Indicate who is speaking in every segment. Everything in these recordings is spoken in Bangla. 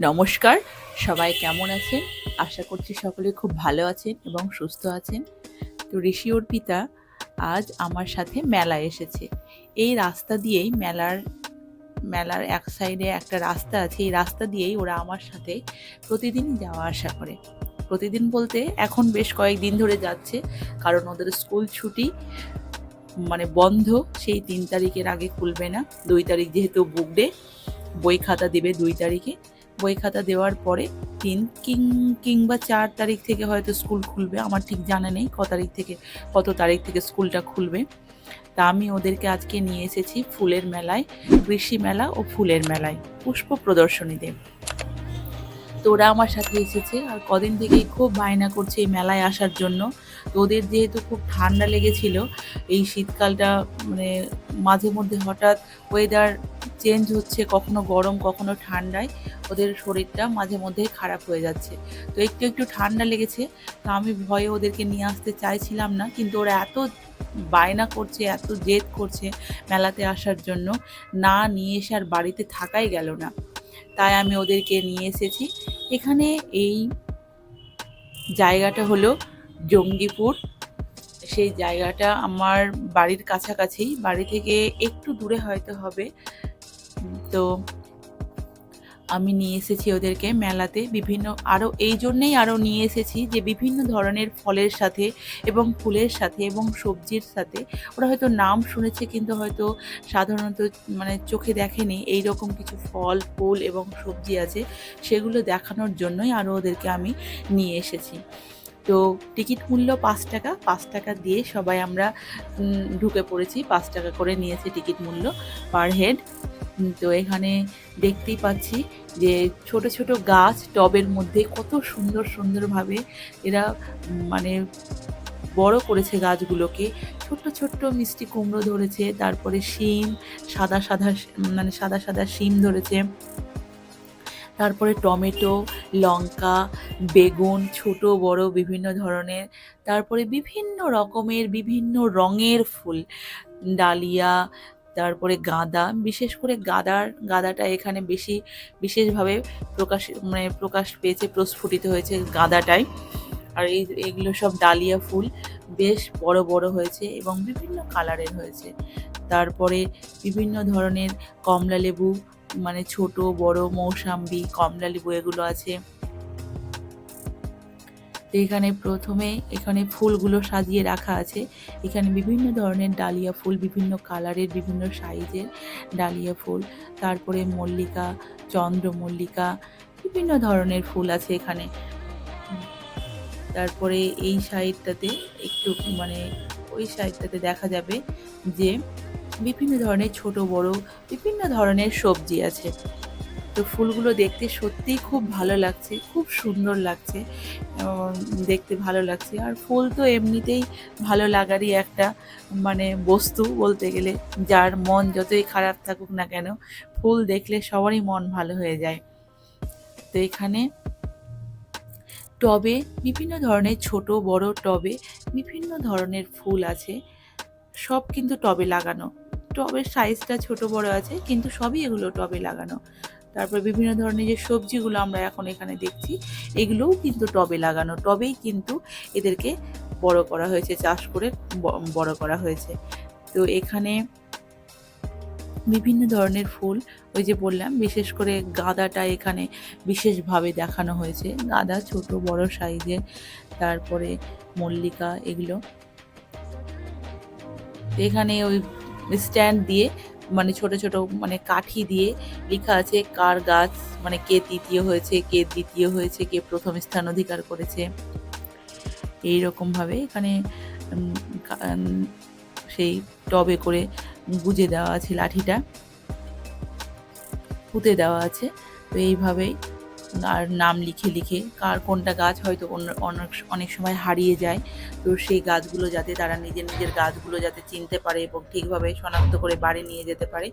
Speaker 1: নমস্কার। সবাই কেমন আছেন? আশা করছি সকলে খুব ভালো আছেন এবং সুস্থ আছেন। তো ঋষি অর্পিতা আজ আমার সাথে মেলায় এসেছে। এই রাস্তা দিয়েই মেলার মেলার এক সাইডে একটা রাস্তা আছে। এই রাস্তা দিয়েই ওরা আমার সাথে প্রতিদিন যাওয়া আসা করে। প্রতিদিন বলতে এখন বেশ কয়েকদিন ধরে যাচ্ছে, কারণ ওদের স্কুল ছুটি মানে বন্ধ, সেই তিন তারিখের আগে খুলবে না। দুই তারিখ যেহেতু বুক ডে বই খাতা দেবে দুই তারিখে। বই খাতা দেওয়ার পরে তিন কিং, কিংবা চার তারিখ থেকে হয়তো স্কুল খুলবে, আমার ঠিক জানা নেই ক তারিখ থেকে, কত তারিখ থেকে স্কুলটা খুলবে। তা আমি ওদেরকে আজকে নিয়ে এসেছি ফুলের মেলায়, কৃষি মেলা ও ফুলের মেলায়, পুষ্প প্রদর্শনীতে। তো ওরা আমার সাথে এসেছে আর কদিন থেকেই খুব বায়না করছে এই মেলায় আসার জন্য। তো ওদের যেহেতু খুব ঠান্ডা লেগেছিল, এই শীতকালটা মানে মাঝে মধ্যে হঠাৎ ওয়েদার চেঞ্জ হচ্ছে, কখনো গরম, কখনো ঠান্ডায়, ওদের শরীরটা মাঝে মধ্যেই খারাপ হয়ে যাচ্ছে। তো একটু একটু ঠান্ডা লেগেছে, তো আমি ভয়ে ওদেরকে নিয়ে আসতে চাইছিলাম না, কিন্তু ওরা এত বায়না করছে, এত জেদ করছে মেলাতে আসার জন্য, না নিয়ে এসে আর বাড়িতে থাকাই গেল না। তাই আমি ওদেরকে নিয়ে এসেছি। এখানে এই জায়গাটা হলো জঙ্গিপুর। সেই জায়গাটা আমার বাড়ির কাছাকাছি। বাড়ি থেকে একটু দূরে হয়তো হবে। তো আমি নিয়ে এসেছি ওদেরকে মেলাতে বিভিন্ন আরও এই জন্যেই আরও নিয়ে এসেছি যে বিভিন্ন ধরনের ফলের সাথে এবং ফুলের সাথে এবং সবজির সাথে। ওরা হয়তো নাম শুনেছে কিন্তু হয়তো সাধারণত মানে চোখে দেখেনি। এই রকম কিছু ফল, ফুল এবং সবজি আছে, সেগুলো দেখানোর জন্যই আরও ওদেরকে আমি নিয়ে এসেছি। তো টিকিট মূল্য পাঁচ টাকা পাঁচ টাকা দিয়ে সবাই আমরা ঢুকে পড়েছি। পাঁচ টাকা করে নিয়েছে টিকিট মূল্য পার হেড। তো এখানে দেখতেই পাচ্ছি যে ছোট ছোট গাছ টবের মধ্যে কত সুন্দর সুন্দরভাবে এরা মানে বড় করেছে গাছগুলোকে। ছোট্ট ছোট্ট মিষ্টি কুমড়ো ধরেছে, তারপরে শিম, সাদা সাদা মানে সাদা সাদা শিম ধরেছে। তারপরে টমেটো, লঙ্কা, বেগুন, ছোট, বড়, বিভিন্ন ধরনের। তারপরে বিভিন্ন রকমের, বিভিন্ন রঙের ফুল। ডালিয়া তারপরে গাঁদা, বিশেষ করে গাঁদার, গাঁদাটা এখানে বেশি বিশেষভাবে প্রকাশ মানে প্রকাশ পেয়েছে, প্রস্ফুটিত হয়েছে গাঁদাটাই আর এই এগুলো সব ডালিয়া ফুল বেশ বড় বড় হয়েছে এবং বিভিন্ন কালারের হয়েছে। তারপরে বিভিন্ন ধরনের কমলা লেবু মানে ছোট, বড়, মৌসাম্বি কমলা লেবু এগুলো আছে। তো এখানে প্রথমে এখানে ফুলগুলো সাজিয়ে রাখা আছে। এখানে বিভিন্ন ধরনের ডালিয়া ফুল, বিভিন্ন কালারের, বিভিন্ন সাইজের ডালিয়া ফুল। তারপরে মল্লিকা, চন্দ্রমল্লিকা, বিভিন্ন ধরনের ফুল আছে এখানে। তারপরে এই সাইডটাতে একটু মানে ওই সাইডটাতে দেখা যাবে যে বিভিন্ন ধরনের ছোট, বড়, বিভিন্ন ধরনের সবজি আছে। তো ফুলগুলো দেখতে সত্যিই খুব ভালো লাগছে, খুব সুন্দর লাগছে দেখতে ভালো লাগছে। আর ফুল তো এমনিতেই ভালো লাগারই একটা মানে বস্তু বলতে গেলে, যার মন যতই খারাপ থাকুক না কেন, ফুল দেখলে সবারই মন ভালো হয়ে যায়। তো এখানে টবে বিভিন্ন ধরনের ছোট, বড় টবে বিভিন্ন ধরনের ফুল আছে, সব কিন্তু টবে লাগানো। টবের সাইজটা ছোট বড় আছে, কিন্তু সবই এগুলো টবে লাগানো। তারপর বিভিন্ন ধরনের যে সবজিগুলো আমরা এখন এখানে দেখছি, এগুলোও কিন্তু টবে লাগানো। টবেই কিন্তু এদেরকে বড় করা হয়েছে, চাষ করে বড় করা হয়েছে। তো এখানে বিভিন্ন ধরনের ফুল, ওই যে বললাম, বিশেষ করে গাঁদাটা এখানে বিশেষভাবে দেখানো হয়েছে। গাঁদা ছোট, বড় সাইজের, তারপরে মল্লিকা, এগুলো। এখানে ওই স্ট্যান্ড দিয়ে মানে ছোট ছোট মানে কাঠি দিয়ে লেখা আছে, কার গাছ মানে কে তৃতীয় হয়েছে, কে দ্বিতীয় হয়েছে, কে প্রথম স্থান অধিকার করেছে। এই রকম ভাবে এখানে সেই টবে করে গুজে দেওয়া আছে লাঠিটা, পুঁতে দেওয়া আছে। তো এইভাবেই আর নাম লিখে লিখে কার কোনটা গাছ হয়তো অনেক অনেক সময় হারিয়ে যায়। তো সেই গাছগুলো যাতে তারা নিজের নিজের গাছগুলো যাতে চিনতে পারে এবং ঠিকভাবে শনাক্ত করে বাড়ি নিয়ে যেতে পারে,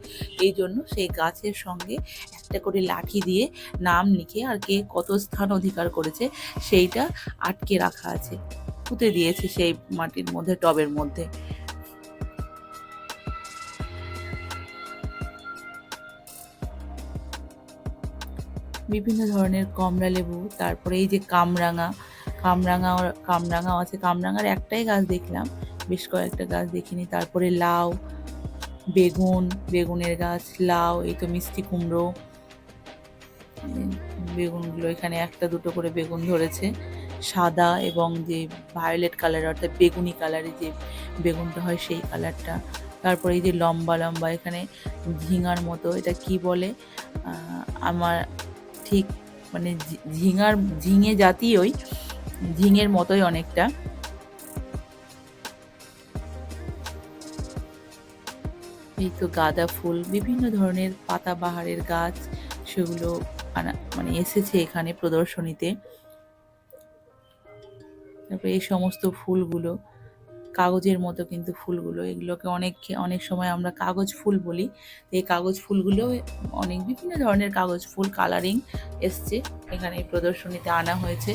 Speaker 1: এই জন্য সেই গাছের সঙ্গে একটা করে লাঠি দিয়ে নাম লিখে আর কে কত স্থান অধিকার করেছে সেইটা আটকে রাখা আছে। পুঁতে দিয়েছে সেই মাটির মধ্যে, টবের মধ্যে। বিভিন্ন ধরনের কমলা লেবু, তারপরে এই যে কামরাঙা কামরাঙা, কামরাঙাও আছে। কামরাঙার একটাই গাছ দেখলাম, বেশ কয়েকটা গাছ দেখিনি। তারপরে লাউ, বেগুন, বেগুনের গাছ, লাউ, এই তো মিষ্টি কুমড়ো, বেগুনগুলো এখানে একটা দুটো করে বেগুন ধরেছে। সাদা এবং যে ভায়োলেট কালার অর্থাৎ বেগুনি কালারের যে বেগুনটা হয় সেই কালারটা তারপরে এই যে লম্বা লম্বা এখানে ঝিঙার মতো, এটা কি বলে? আমার ঠিক মানে ঝিঙার, ঝিঙে জাতীয়ই, ঝিঙের মতোই অনেকটা। এই তো গাঁদা ফুল, বিভিন্ন ধরনের পাতাবাহারের গাছ, সেগুলো আনা- মানে এসেছে এখানে প্রদর্শনীতে। তারপরে এই সমস্ত ফুলগুলো কাগজের মতো কিন্তু ফুলগুলো, এগুলোকে অনেক অনেক সময় আমরা কাগজ ফুল বলি। এই কাগজ ফুলগুলো অনেক বিভিন্ন ধরনের কাগজ ফুল কালারিং এসছে। এখানে প্রদর্শনীতে আনা হয়েছে।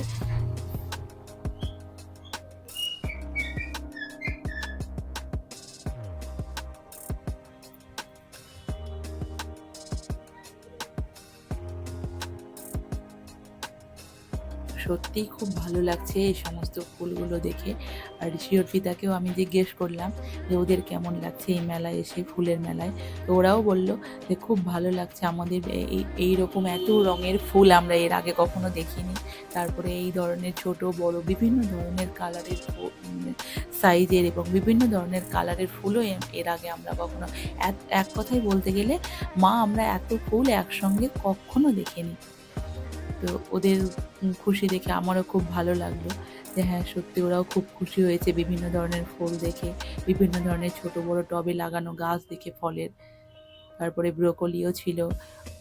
Speaker 1: সত্যিই খুব ভালো লাগছে এই সমস্ত ফুলগুলো দেখে। আর ঋষি অর্পিতাকেও আমি জিজ্ঞেস করলাম যে ওদের কেমন লাগছে এই মেলায় এসে, ফুলের মেলায়। তো ওরাও বলল যে খুব ভালো লাগছে আমাদের এই, এইরকম এত রঙের ফুল আমরা এর আগে কখনো দেখিনি। তারপরে এই ধরনের ছোট, বড়, বিভিন্ন ধরনের কালারের সাইজের এবং বিভিন্ন ধরনের কালারের ফুলও এর আগে আমরা কখনো, এক- এক কথায় বলতে গেলে মা আমরা এত ফুল একসঙ্গে কখনো দেখিনি। তো ওদের খুশি দেখে আমারও খুব ভালো লাগল যে হ্যাঁ সত্যি ওরাও খুব খুশি হয়েছে বিভিন্ন ধরনের ফুল দেখে, বিভিন্ন ধরনের ছোট বড় টবে লাগানো গাছ দেখে ফলের। তারপরে ব্রোকলিও ছিল,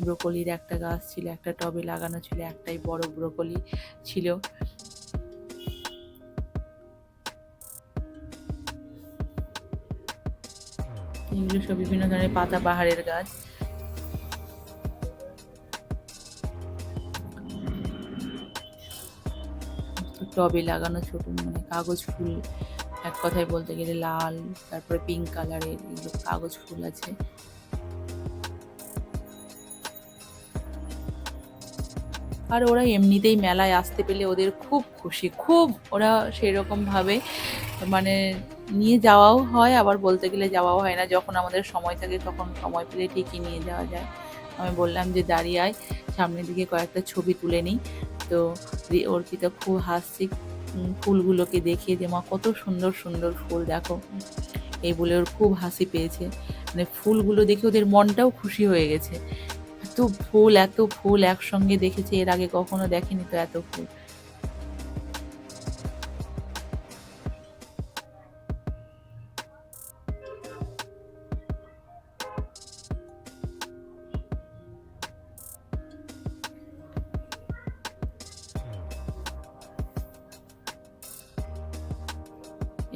Speaker 1: ব্রোকলির একটা গাছ ছিল, একটা টবে লাগানো ছিল, একটাই বড় ব্রোকলি ছিল। এগুলো সব বিভিন্ন ধরনের পাতা বাহারের গাছ। টবে লাগানো ছোট মানে কাগজ ফুল, এক কথায় বলতে গেলে লাল, তারপরে পিঙ্ক কালারের এগুলো কাগজ ফুল আছে। আর ওরা এমনিতেই মেলায় আসতে পেলে ওদের খুব খুশি, খুব ওরা সেরকম ভাবে মানে নিয়ে যাওয়াও হয়, আবার বলতে গেলে যাওয়াও হয় না। যখন আমাদের সময় থাকে তখন সময় পেলে ঠিকই নিয়ে যাওয়া যায়। আমি বললাম যে, দাঁড়িয়ে আয়, সামনের দিকে কয়েকটা ছবি তুলে নিই। তো রি- অর্পিতা খুব হাসছি ফুলগুলোকে দেখে যে, মা, কত সুন্দর সুন্দর ফুল, দেখো। এই বলে ওর খুব হাসি পেয়েছে। মানে ফুলগুলো দেখে ওদের মনটাও খুশি হয়ে গেছে। এত ফুল এত ফুল একসঙ্গে দেখেছে, এর আগে কখনো দেখেনি তো এত ফুল।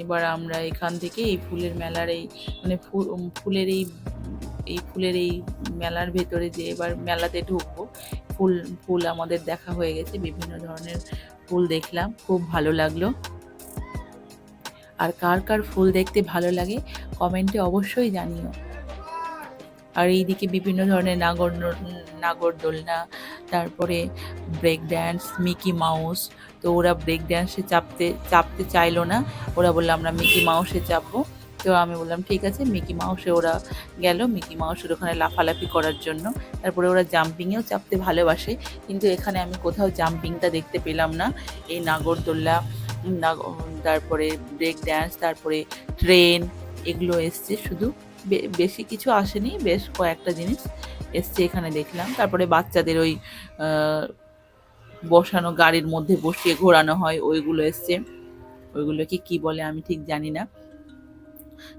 Speaker 1: এবার আমরা এখান থেকে এই ফুলের মেলার এই মানে ফুল ফুলের এই এই ফুলের এই মেলার ভেতরে যে এবার মেলাতে ঢুকবো, ফুল ফুল আমাদের দেখা হয়ে গেছে, বিভিন্ন ধরনের ফুল দেখলাম, খুব ভালো লাগল। আর কার কার ফুল দেখতে ভালো লাগে, কমেন্টে অবশ্যই জানিও। আর এইদিকে বিভিন্ন ধরনের নাগর, নাগরদোলনা, তারপরে ব্রেক ড্যান্স, মিকি মাউস তো ওরা ব্রেক ড্যান্সে চাপতে চাপতে চাইলো না। ওরা বলল, আমরা মিকি মাউসে চাপবো। তো আমি বললাম, ঠিক আছে। মিকি মাউসে ওরা গেল। মিকি মাউসের ওখানে লাফালাফি করার জন্য। তারপরে ওরা জাম্পিংয়েও চাপতে ভালোবাসে। কিন্তু এখানে আমি কোথাও জাম্পিংটা দেখতে পেলাম না। এই নাগরদোল্লা, নাগ- তারপরে ব্রেক ড্যান্স তারপরে ট্রেন এগুলো এসছে। শুধু বেশি কিছু আসেনি, বেশ কয়েকটা জিনিস এসছে এখানে দেখলাম। তারপরে বাচ্চাদের ওই বসানো, গাড়ির মধ্যে বসিয়ে ঘোরানো হয়, ওইগুলো এসছে। ওইগুলোকে কি বলে আমি ঠিক জানি না।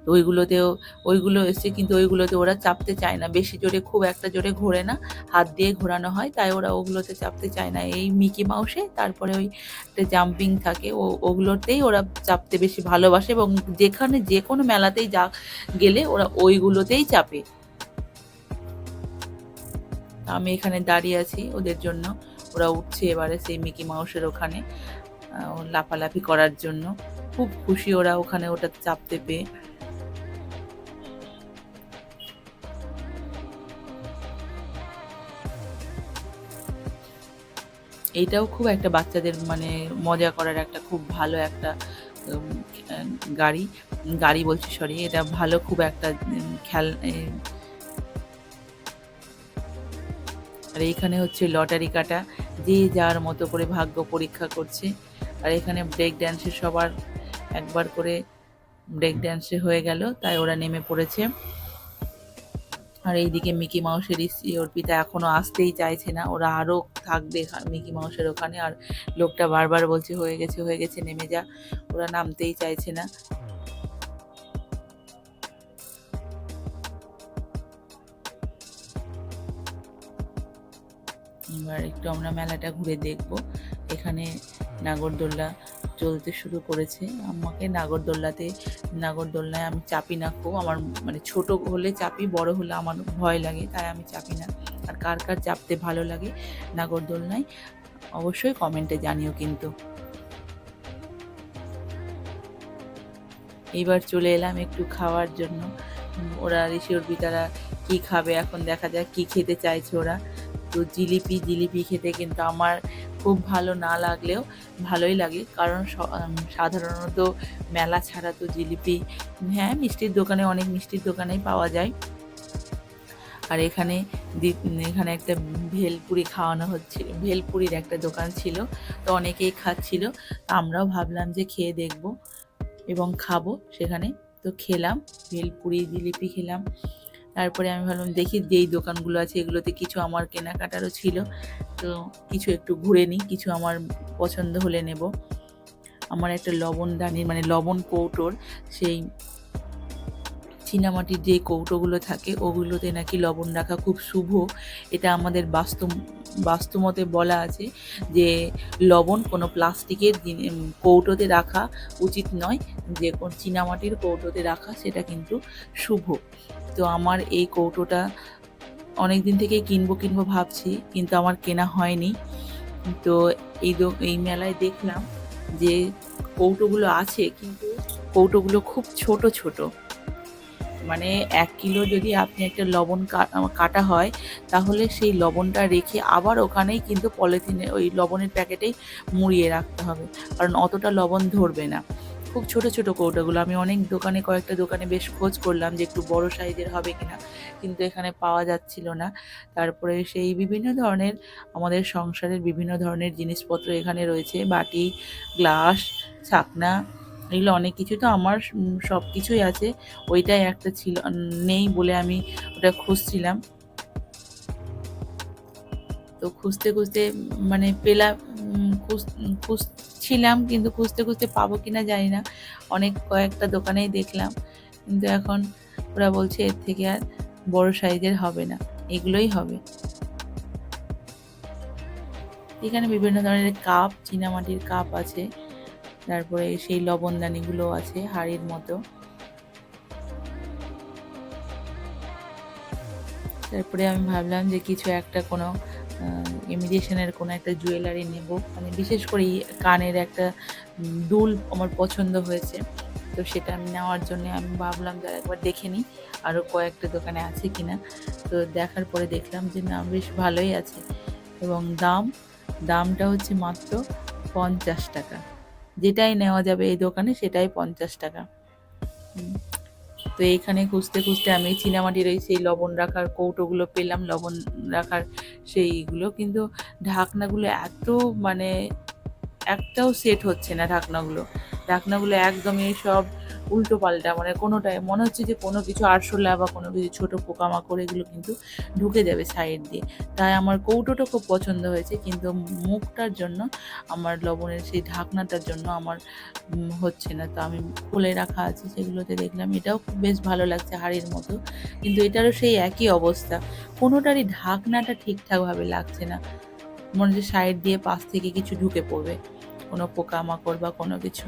Speaker 1: তো ওইগুলোতেও, ওইগুলো এসছে কিন্তু ওইগুলোতে ওরা চাপতে চায় না। বেশি জোরে, খুব একটা জোরে ঘোরে না। হাত দিয়ে ঘোরানো হয়, তাই ওরা ওগুলোতে চাপতে চায় না। এই মিকি মাউসে, তারপরে ওই একটা জাম্পিং থাকে, ও, ওগুলোতেই ওরা চাপতে বেশি ভালোবাসে এবং যেখানে যে কোনো মেলাতেই যা গেলে ওরা ওইগুলোতেই চাপে। আমি এখানে দাঁড়িয়ে আছি ওদের জন্য। ওরা উঠছে এবারে সেই মিকি মাউসের ওখানে লাফালাফি করার জন্য। খুব খুশি ওরা ওখানে ওটা চাপতে পেয়ে। এইটাও খুব একটা বাচ্চাদের মানে মজা করার একটা খুব ভালো একটা গাড়ি। গাড়ি বলছি সরি এটা ভালো খুব একটা খেল আর এখানে হচ্ছে লটারি কাটা, যে যার মতো করে ভাগ্য পরীক্ষা করছে। আর এখানে ব্রেক ড্যান্সে সবার একবার করে ব্রেক ড্যান্সে হয়ে গেল, তাই ওরা নেমে পড়েছে। আর এইদিকে মিকি মাউসের ইসি অর্পিতা এখনও আসতেই চাইছে না, ওরা আরও থাকবে মিকি মাউসের ওখানে। আর লোকটা বারবার বলছে, হয়ে গেছে হয়ে গেছে, নেমে যা। ওরা নামতেই চাইছে না। এবার একটু আমরা মেলাটা ঘুরে দেখব। এখানে নাগরদোল্লা চলতে শুরু করেছে। আমাকে নাগরদোল্লাতে, নাগরদোল্লায় আমি চাপি না খুব। আমার মানে ছোট হলে চাপি, বড় হলে আমার ভয় লাগে, তাই আমি চাপি না। আর কার কার চাপতে ভালো লাগে নাগরদোলনায় অবশ্যই কমেন্টে জানিও কিন্তু। এইবার চলে এলাম একটু খাওয়ার জন্য। ওরা ঋষি অর্পিতারা কী খাবে এখন দেখা যাক, কী খেতে চাইছে ওরা। তো জিলিপি জিলিপি খেতে কিন্তু আমার খুব ভালো না লাগলেও ভালোই লাগে। কারণ সাধারণত মেলা ছাড়া তো জিলিপি হ্যাঁ মিষ্টির দোকানে, অনেক মিষ্টির দোকানেই পাওয়া যায়। আর এখানে এখানে একটা ভেলপুরি খাওয়ানো হচ্ছিল, ভেলপুরির একটা দোকান ছিল, তো অনেকেই খাচ্ছিল। আমরাও ভাবলাম যে খেয়ে দেখব এবং খাব সেখানে। তো খেলাম, ভেলপুরি, জিলিপি খেলাম। তারপরে আমি ভাবলাম, দেখি, যেই দোকানগুলো আছে এগুলোতে কিছু আমার কেনাকাটারও ছিল। তো কিছু একটু ঘুরে নিই, কিছু আমার পছন্দ হলে নেব। আমার একটা লবণ দানির মানে লবণ কৌটোর, সেই চীনামাটির যে কৌটোগুলো থাকে, ওগুলোতে নাকি লবণ রাখা খুব শুভ। এটা আমাদের বাস্তু বাস্তুমতে বলা আছে যে লবণ কোনো প্লাস্টিকের কৌটোতে রাখা উচিত নয়। যে কোন চীনামাটির কৌটোতে রাখা সেটা কিন্তু শুভ। তো আমার এই কৌটোটা অনেক দিন থেকে কিনবো কিনবো ভাবছি, কিন্তু আমার কেনা হয়নি। তো এই এই মেলায় দেখলাম যে কৌটোগুলো আছে, কিন্তু কৌটোগুলো খুব ছোট ছোট। মানে এক কিলো যদি আপনি একটা লবণ কাটা হয়, তাহলে সেই লবণটা রেখে আবার ওখানেই কিন্তু পলিথিনে ওই লবণের প্যাকেটেই মুড়িয়ে রাখতে হবে। কারণ অতটা লবণ ধরবে না। খুব ছোট ছোট কৌটোগুলো। আমি অনেক দোকানে, কয়েকটা দোকানে বেশ খোঁজ করলাম যে একটু বড় সাইজের হবে কিনা। কিন্তু এখানে পাওয়া যাচ্ছিল না। তারপরে সেই বিভিন্ন ধরনের, আমাদের সংসারের বিভিন্ন ধরনের জিনিসপত্র এখানে রয়েছে। বাটি, গ্লাস, ছাকনা এগুলো অনেক কিছু তো আমার সব কিছুই আছে। ওইটাই একটা ছিল নেই বলে আমি ওটা খুঁজছিলাম। তো খুঁজতে খুঁজতে মানে পেলাম খুঁজ- খুঁজছিলাম কিন্তু খুঁজতে খুঁজতে পাবো কিনা জানি না। অনেক কয়েকটা দোকানেই দেখলাম, কিন্তু এখন ওরা বলছে এর থেকে আর বড় সাইজের হবে না, এগুলোই হবে। এখানে বিভিন্ন ধরনের কাপ, চীনামাটির কাপ আছে। তারপরে সেই লবণদানিগুলো আছে হাড়ির মতো। তারপরে আমি ভাবলাম যে কিছু একটা কোনো ইমিটেশনের কোনো একটা জুয়েলারি নেব। মানে বিশেষ করে কানের একটা দুল আমার পছন্দ হয়েছে। তো সেটা আমি নেওয়ার জন্য আমি ভাবলাম যে একবার দেখে নিই আরও কয়েকটা দোকানে আছে কি না তো দেখার পরে দেখলাম যে না, বেশ ভালোই আছে। এবং দাম, দামটা হচ্ছে মাত্র পঞ্চাশ টাকা। যেটাই নেওয়া যাবে এই দোকানে সেটাই পঞ্চাশ টাকা। তো এইখানে খুঁজতে খুঁজতে আমি চীনামাটির ওই সেই লবণ রাখার কৌটোগুলো পেলাম, লবণ রাখার সেইগুলো। কিন্তু ঢাকনাগুলো এত মানে একটাও সেট হচ্ছে না ঢাকনাগুলো। ঢাকনাগুলো একদমই সব উল্টো পাল্টা মানে কোনোটাই মনে হচ্ছে যে কোনো কিছু আরশোলা বা কোনো কিছু ছোটো পোকামাকড়, এগুলো কিন্তু ঢুকে যাবে সাইড দিয়ে। তাই আমার কৌটোটা খুব পছন্দ হয়েছে, কিন্তু মুখটার জন্য, আমার লবণের সেই ঢাকনাটার জন্য আমার হচ্ছে না। তো আমি খুলে রাখা আছে, সেগুলোতে দেখলাম, এটাও খুব বেশ ভালো লাগছে হাড়ির মতো। কিন্তু এটারও সেই একই অবস্থা, কোনোটারই ঢাকনাটা ঠিকঠাকভাবে লাগছে না। মনে হচ্ছে সাইড দিয়ে পাশ থেকে কিছু ঢুকে পড়বে। কোনো পোকামাকড় বা কোনো কিছু।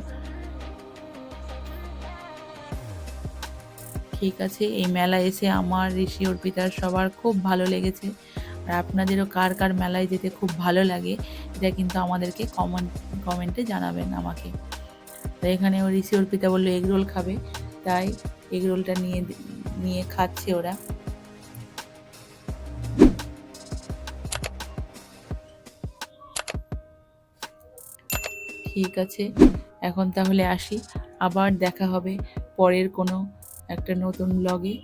Speaker 1: ঠিক আছে, এই মেলা এসে আমার ঋষি অর্পিতার সবার খুব ভালো লেগেছে। আর আপনাদেরও কার কার মেলায় যেতে খুব ভালো লাগে, এটা কিন্তু আমাদেরকে কমেন্ট কমেন্টে জানাবেন আমাকে। তো এখানে ও ঋষি অর্পিতা বলল এগরোল খাবে। তাই এগরোলটা নিয়ে নিয়ে খাচ্ছে ওরা। ঠিক আছে, এখন তাহলে আসি। আবার দেখা হবে পরের কোনো একটা নতুন ব্লগে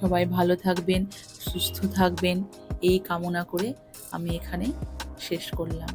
Speaker 1: সবাই ভালো থাকবেন, সুস্থ থাকবেন, এই কামনা করে আমি এখানে শেষ করলাম।